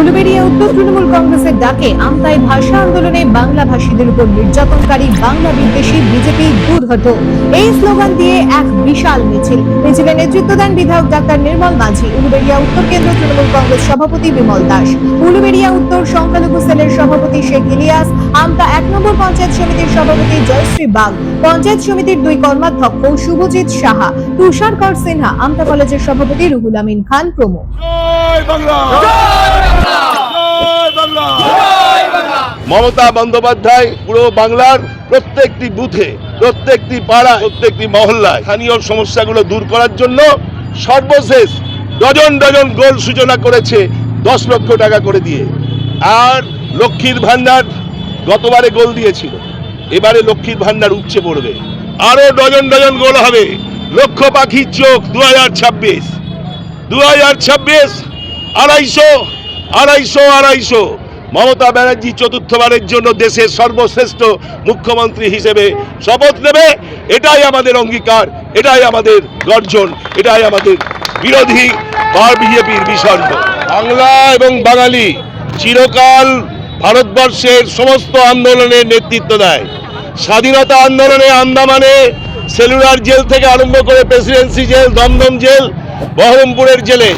উলুবেড়িয়া উত্তর তৃণমূল কংগ্রেসের ডাকে আমতায় ভাষা আন্দোলনে বাংলা ভাষীদের উপর নির্যাতনকারী বাংলা বিদ্বেষী বিজেপি দুর্হত এই স্লোগান দিয়ে এক বিশাল মিছিল। মিছিলে নেতৃত্ব দেন বিধায়ক ডাক্তার নির্মল মাঝি, উলুবেড়িয়া উত্তর কেন্দ্র তৃণমূল কংগ্রেস সভাপতি বিমল দাস, উলুবেড়িয়া উত্তর সংখ্যালঘু সেলের সভাপতি শেখ ইলিয়াস, আমতা এক নম্বর পঞ্চায়েত সমিতির সভাপতি জয়শ্রী বাগ পঞ্চায়েত সমিতির দুই কর্মাধ্যক্ষ শুভজিৎ সাহা তুষারকর সিনহা আমতা কলেজের সভাপতি রুহুল আমিন খান প্রমুখ। মমতা বন্দ্যোপাধ্যায় পুরো বাংলার প্রত্যেকটি বুথে প্রত্যেকটি পাড়া প্রত্যেকটি মহল্লায় স্থানীয় সমস্যাগুলো দূর করার জন্য সর্বশেষ ডজন ডজন গোল সূচনা করেছে দশ লক্ষ টাকা করে দিয়ে। আর লক্ষ্মীর ভান্ডার গতবারে গোল দিয়েছিল। এবারে লক্ষ্মীর ভান্ডার উঠছে পড়বে। আরও ডজন ডজন গোল হবে। লক্ষ পাখির চোখ দু হাজার ছাব্বিশ। দু হাজার ছাব্বিশ, আড়াইশো আড়াইশো আড়াইশো। মমতা ব্যানার্জি চতুর্থবারের জন্য দেশের সর্বশ্রেষ্ঠ মুখ্যমন্ত্রী হিসেবে শপথ নেবে। এটাই আমাদের অঙ্গীকার, এটাই আমাদের গর্জন, এটাই আমাদের বিরোধী বা বিজেপির বিসর্গ বাংলা এবং বাঙালি চিরকাল ভারতবর্ষের সমস্ত আন্দোলনের নেতৃত্ব দেয়। স্বাধীনতা আন্দোলনে আন্দামানে সেলুলার জেল থেকে আরম্ভ করে প্রেসিডেন্সি জেল, দমদম জেল, বহরমপুরের জেলে।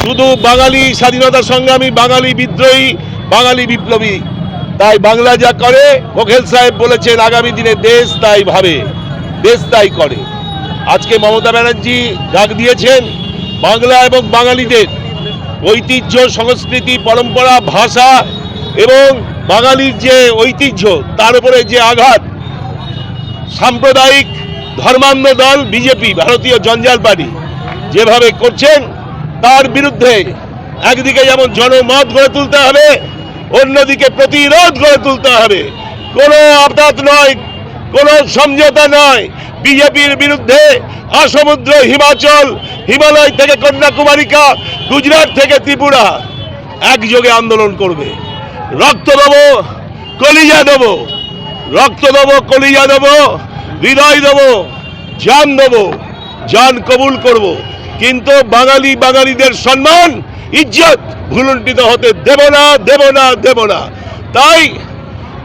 শুধু বাঙালি স্বাধীনতা সংগ্রামী, বাঙালি বিদ্রোহী, বাঙালি বিপ্লবী। তাই বাংলা যা করে বঘেল সাহেব বলেছেন, আগামী দিনে দেশ তাই ভাবে, দেশ তাই করে। আজকে মমতা ব্যানার্জি ডাক দিয়েছেন, বাংলা এবং বাঙালিদের ঐতিহ্য, সংস্কৃতি, পরম্পরা, ভাষা এবং বাঙালির যে ঐতিহ্য, তার উপরে যে আঘাত, সাম্প্রদায়িক ধর্মান্ধ দল বিজেপি, ভারতীয় জঞ্জাল পার্টি যেভাবে করছেন, তার বিরুদ্ধে একদিকে যেমন জনমত গড়ে তুলতে হবে, অন্যদিকে প্রতিরোধ গড়ে তুলতে হবে। কোনো আপাত নয়, কোনো সমঝোতা নয়, বিজেপির বিরুদ্ধে আসমুদ্র হিমাচল, হিমালয় থেকে কন্যাকুমারিকা, গুজরাট থেকে ত্রিপুরা একযোগে আন্দোলন করবে। রক্ত দেবো, কলিজা দেবো। রক্ত দেবো, কলিজা দেবো, হৃদয় দেবো জান দেবো জান কবুল করব। কিন্তু বাঙালি বাঙালিদের সম্মান, ইজ্জত ভুলুণ্ঠিত হতে দেব না দেব না দেব না। তাই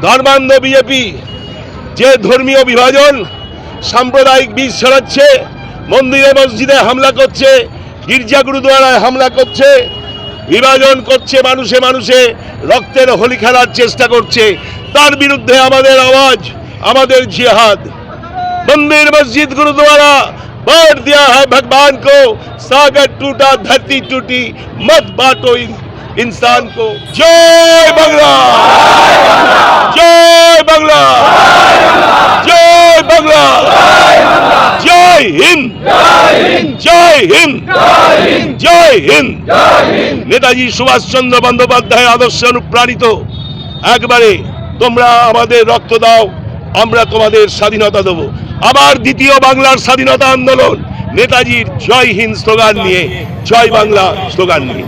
ধর্মান্ধ বিজেপি যে ধর্মীয় বিভাজন, সাম্প্রদায়িক বীজ ছড়াচ্ছে, মন্দিরে মসজিদে হামলা করছে, গির্জা গুরুদ্বারায় হামলা করছে বিভাজন করছে মানুষে মানুষে রক্তের হোলি খেলার চেষ্টা করছে তার বিরুদ্ধে আমাদের আওয়াজ আমাদের জিহাদ मंदिर मस्जिद गुरुद्वारा बांट दिया है भगवान को सागर टूटा धरती टूटी मत बांटो इन, इंसान को जय बांग्ला जय জয় হিন্দ। জয় হিন্দ। জয় হিন্দ। নেতাজি সুভাষচন্দ্র বন্দ্যোপাধ্যায় আদর্শে অনুপ্রাণিত। একবারে তোমরা আমাদের রক্ত দাও, আমরা তোমাদের স্বাধীনতা দেবো। আবার দ্বিতীয় বাংলার স্বাধীনতা আন্দোলন, নেতাজির জয় হিন্দ স্লোগান নিয়ে, জয় বাংলা স্লোগান নিয়ে।